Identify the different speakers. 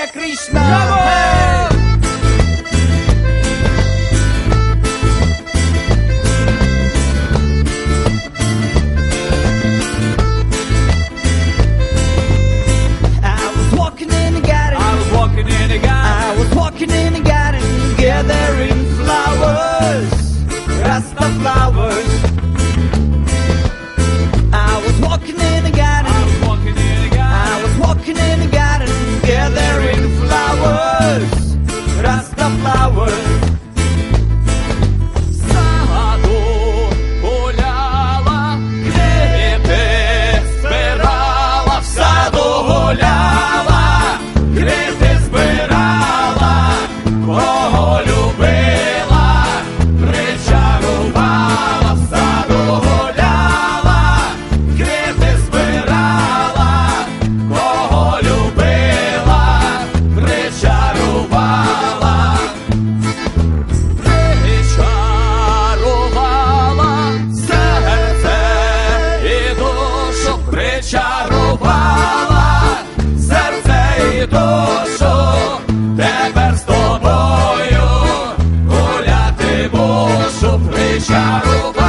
Speaker 1: Hare Krishna. I was walking in the garden. I was
Speaker 2: walking in the garden.
Speaker 1: I was walking in the garden, gathering flowers, Rasta flowers. Rastaflowers
Speaker 2: Garoto